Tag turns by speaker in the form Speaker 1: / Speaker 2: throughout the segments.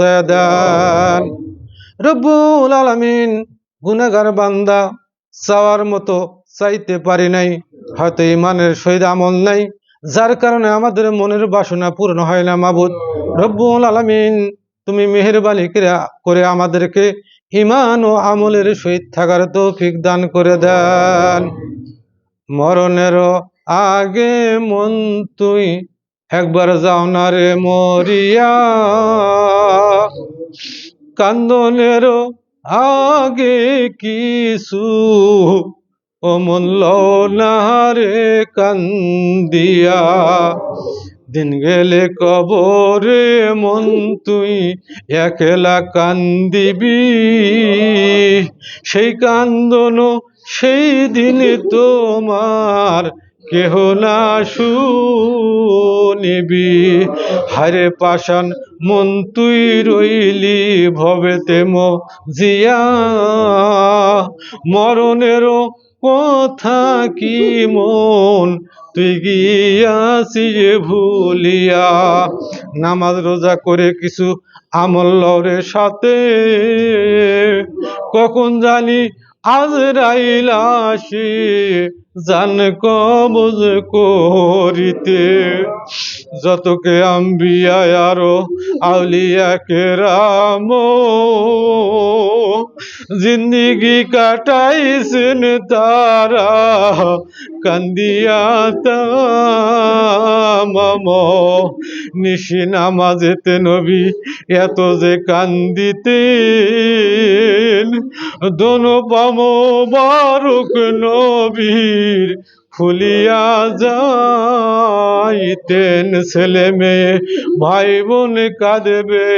Speaker 1: দেন রব্বুল আলামিন গুনাহগার বান্দা, চাওয়ার মতো চাইতে পারি নাই, হয়তো ইমানের সহিত আমল নাই, যার কারণে আমাদের মনের বাসনা পূর্ণ হয় না মাবুদ। রব্বুল আলামিন, তুমি মেহেরবানি করে- আমাদেরকে ইমান ও আমলের সহিত থাকার তৌফিক দান করে দেন। মরণের আগে মন তুই একবার যাও না রে মরিয়া। কান্দনের আগে কিছু ও মূল্য না রে কান্দিয়া। দিন গেলে কবরে মন তুই একলা কান্দিবি। সেই কান্দন সেই দিনে তোমার কেহ না শুনিবি? হারে পাশান মন তুই রইলি ভবে ভবেতে জিয়া। মরণেরও কথা কি মন? তুই গিয়াছি ভুলিয়া। নামাজ রোজা করে কিছু আমল লরে সাথে। কখন জানি আজরাইল আসে জান কবজ করিতে। যতকে আম্বিয়া আরও আউলিয়া কেরাম জিন্দিগি কাটাইছেন তারা, কান্দিয়া তামাম। নিশি নামাজেতে নবী এত যে কান্দিতেন। দোনো পাম বারুক নবীর ফুলিয়া যাইতেন ছেলে মেয়ে ভাই বোন কাঁদবে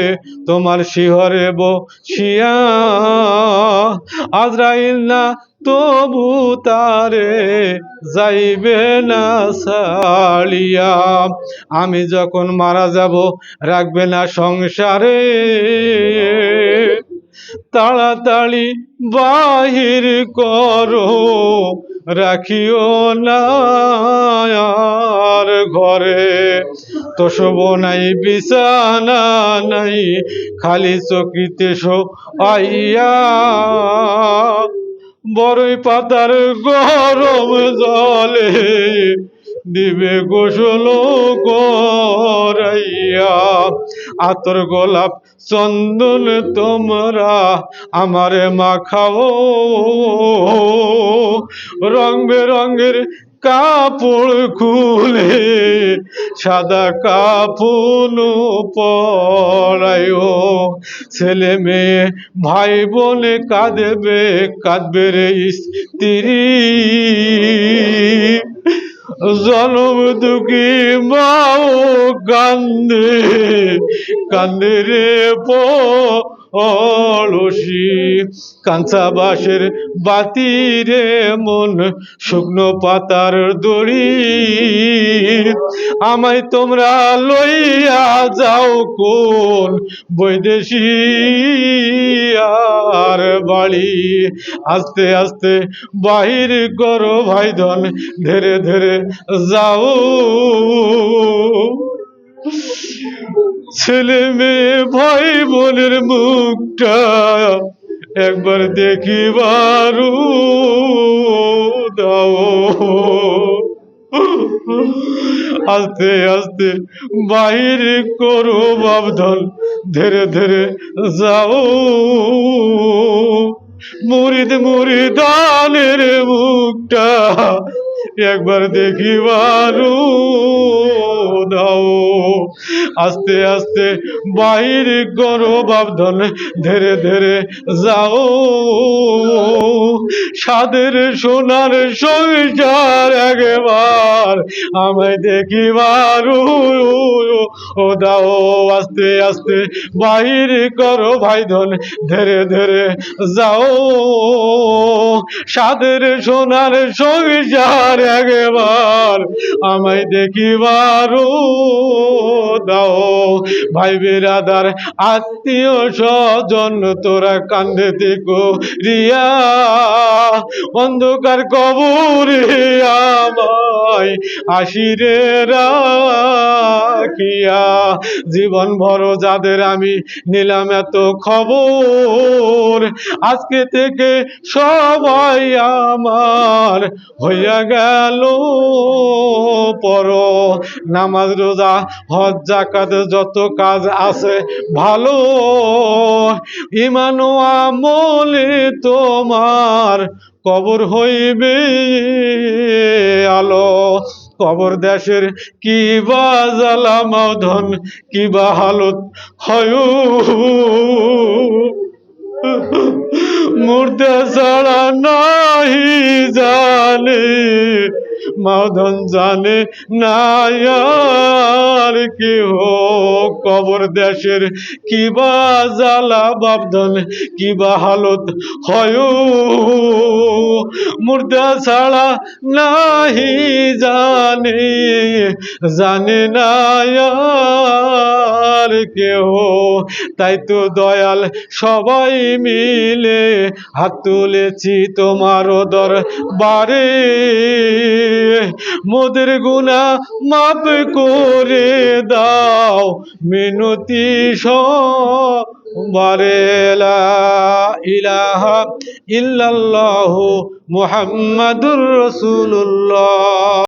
Speaker 1: তোমার শিহরে বসিয়া। আজরাইল না, তবু তারে যাইবে না ছাড়িয়া আমি যখন মারা যাব, রাখবে না সংসারে। তাড়াতাড়ি বাহির করো, রাখিও না ঘরে। তো শোভ নাই, বিছানা নাই, খালি চকিতে শো আইয়া। বড়ই পাতার গরম জলে দিবে গোসল করাইয়া। আতর গোলাপ চন্দন তোমরা আমারে মাখাও। রং বেরঙের কাপড় খুলে সাদা কাপুন পড়ায়ও ছেলে মেয়ে ভাই বোনে কাঁদবে কাঁদবে রে স্ত্রী। জনম দুঃখী মাও কান্দে কান্দে রে পলসি কাঁচা বাঁশের বাতি রে মন, শুকনো পাতার দড়ি। আমায় তোমরা লইয়া যাও কোন বৈদেশি আর বাড়ি? আস্তে আস্তে বাহির করো ভাই ধন ধীরে ধীরে যাও। ছেলে মেয়ে ভাই বোনের মুখটা একবার দেখিবারু দাও। আস্তে আস্তে বাহির করো বাবধন ধীরে ধীরে যাও। মুরিদ মুরিদানের মুখটা একবার দেখিবারু দাও। আস্তে আস্তে বাহির করো বাবধন ধীরে ধীরে যাও। সাদের সোনার সংসার একবার আমায় দেখিবারু ও দাও। আস্তে আস্তে বাহির করো ভাই ভাইধন, ধীরে ধীরে যাও। সাদের সোনার সংসার একবার আমায় দেখিবারু দাও। ভাই বেরাদার আত্মীয় স্বজন, তোরা কান্দে দেখো রিয়া। অন্ধকার কবরে আমায় আশিরে রাখিয়া। জীবন ভর যাদের আমি নিলাম এত খবর, আজকে থেকে সবাই আমার হইয়া গেল পর। নামাজ রোজা, হজ জাকাত যত কাজ আছে, ভালো। ইমান আমলে তোমার কবর হইবে আলো। কবর দেশের কি বা জ্বালা মাধন কি বা হালত, হয়। মূর্তে ছাড়া নাহি জানে। মাধন জানে না আর কেহ। কবর দেশের কিবা জ্বালা বাবধন কিবা হালত হয় মুর্দা ছাড়া নাহি জানে জানে না আর কেহ। তাই তো দয়াল সবাই মিলে হাত তুলেছি তোমার দরবারে। মোদের গুণা মাপ করে দাও। মিনতি সবারে লা ইলাহা ইল্লাল্লাহু মুহাম্মাদুর রাসূলুল্লাহ।